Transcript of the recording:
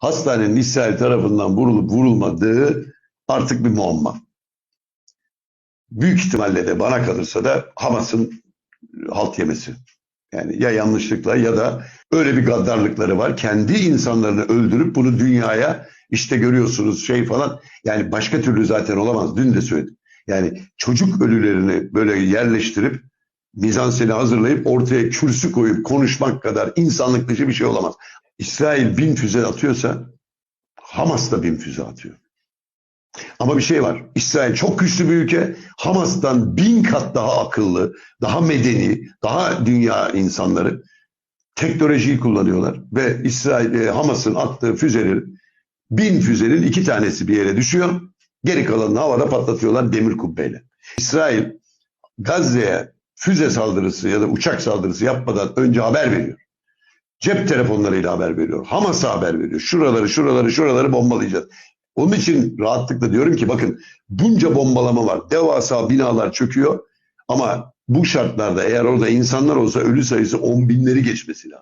hastanenin İsrail tarafından vurulup vurulmadığı artık bir muamma. Büyük ihtimalle de bana kalırsa da Hamas'ın halt yemesi. Yani ya yanlışlıkla ya da öyle bir gaddarlıkları var. Kendi insanlarını öldürüp bunu dünyaya işte görüyorsunuz şey falan. Yani başka türlü zaten olamaz. Dün de söyledim. Yani çocuk ölülerini böyle yerleştirip mizanseni hazırlayıp ortaya kürsü koyup konuşmak kadar insanlık dışı bir şey olamaz. İsrail bin füze atıyorsa Hamas da bin füze atıyor. Ama bir şey var. İsrail çok güçlü bir ülke. Hamas'tan bin kat daha akıllı, daha medeni, daha dünya insanları teknolojiyi kullanıyorlar. Ve İsrail, e, Hamas'ın attığı füzelerin bin füzenin iki tanesi bir yere düşüyor. Geri kalanını havada patlatıyorlar demir kubbeyle. İsrail Gazze'ye füze saldırısı ya da uçak saldırısı yapmadan önce haber veriyor. Cep telefonlarıyla haber veriyor. Hamas'a haber veriyor. Şuraları, şuraları, şuraları bombalayacağız. Onun için rahatlıkla diyorum ki bakın bunca bombalama var. Devasa binalar çöküyor. Ama bu şartlarda eğer orada insanlar olsa ölü sayısı on binleri geçmesi lazım.